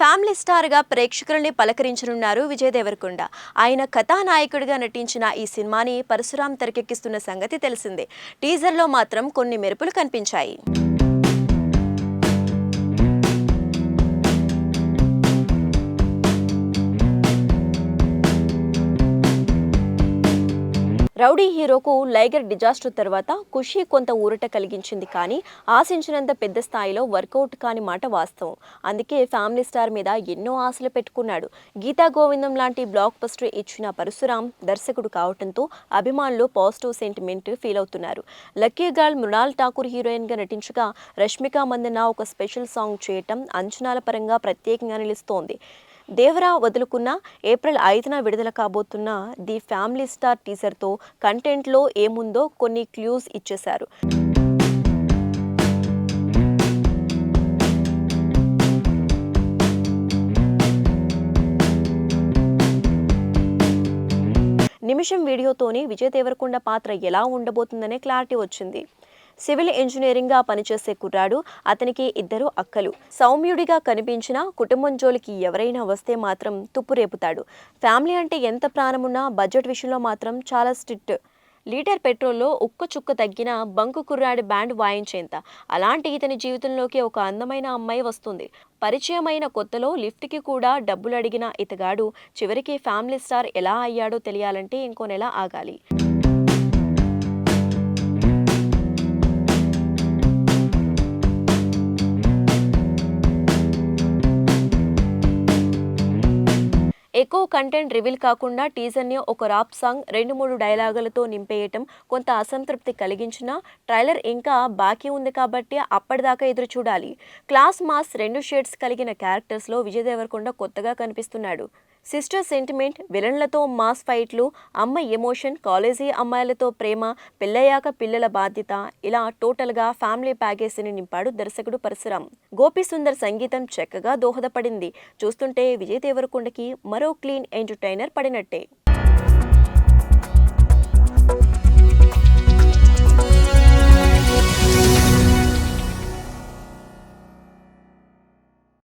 Family స్టార్గా ప్రేక్షకుల్ని పలకరించనున్నారు విజయ్ దేవరకొండ. ఆయన కథానాయకుడిగా నటించిన ఈ సినిమాని పరశురాం తెరకెక్కిస్తున్న సంగతి తెలిసిందే. టీజర్లో మాత్రం కొన్ని మెరుపులు కనిపించాయి. రౌడీ హీరోకు లైగర్ డిజాస్టర్ తర్వాత ఖుషి కొంత ఊరట కలిగించింది కానీ ఆశించినంత పెద్ద స్థాయిలో వర్కౌట్ కాని మాట వాస్తవం. అందుకే ఫ్యామిలీ స్టార్ మీద ఎన్నో ఆశలు పెట్టుకున్నాడు. గీతా గోవిందం లాంటి బ్లాక్ బస్టర్ ఇచ్చిన పరశురాం దర్శకుడు కావడంతో అభిమానులు పాజిటివ్ సెంటిమెంట్ ఫీల్ అవుతున్నారు. లక్కీ గర్ల్ మృణాల్ ఠాకూర్ హీరోయిన్గా నటించగా రష్మిక మందన ఒక స్పెషల్ సాంగ్ చేయటం అంచనాల పరంగా ప్రత్యేకంగా నిలుస్తోంది. దేవరా వదులుకున్న ఏప్రిల్ ఐదున విడుదల కాబోతున్న ది ఫ్యామిలీ స్టార్ టీజర్తో కంటెంట్లో ఏముందో కొన్ని క్లూస్ ఇచ్చేశారు. నిమిషం వీడియోతోనే విజయ్ దేవరకొండ పాత్ర ఎలా ఉండబోతుందనే క్లారిటీ వచ్చింది. సివిల్ ఇంజనీరింగ్గా పనిచేసే కుర్రాడు. అతనికి ఇద్దరు అక్కలు. సౌమ్యుడిగా కనిపించిన కుటుంబం జోలికి ఎవరైనా వస్తే మాత్రం తుప్పు రేపుతాడు. ఫ్యామిలీ అంటే ఎంత ప్రాణమున్నా బడ్జెట్ విషయంలో మాత్రం చాలా స్ట్రిక్ట్. లీటర్ పెట్రోల్లో ఉక్క చుక్క తగ్గిన బంకు కుర్రాడి బ్యాండ్ వాయించేంత. అలాంటి ఇతని జీవితంలోకి ఒక అందమైన అమ్మాయి వస్తుంది. పరిచయమైన కొత్తలో లిఫ్ట్కి కూడా డబ్బులు అడిగిన ఇతగాడు చివరికి ఫ్యామిలీ స్టార్ ఎలా అయ్యాడో తెలియాలంటే ఇంకో నెల ఆగాలి. ఎక్కువ కంటెంట్ రివీల్ కాకుండా టీజర్ని ఒక రాప్ సాంగ్ రెండు మూడు డైలాగులతో నింపేయటం కొంత అసంతృప్తి కలిగించినా ట్రైలర్ ఇంకా బాకీ ఉంది కాబట్టి అప్పటిదాకా ఎదురు చూడాలి. క్లాస్ మాస్ రెండు షేడ్స్ కలిగిన క్యారెక్టర్స్లో విజయ్ దేవరకొండ కొత్తగా కనిపిస్తున్నాడు. సిస్టర్ సెంటిమెంట్ విలన్లతో మాస్ ఫైట్లు అమ్మ ఎమోషన్ కాలేజీ అమ్మాయిలతో ప్రేమ పెళ్ళయ్యాక పిల్లల బాధ్యత ఇలా టోటల్గా ఫ్యామిలీ ప్యాకేజీని నింపాడు దర్శకుడు పరశురాం. గోపిసుందర్ సంగీతం చక్కగా దోహదపడింది. చూస్తుంటే విజయ్ దేవరకొండకి మరో క్లీన్ ఎంటర్టైనర్ పడినట్టే.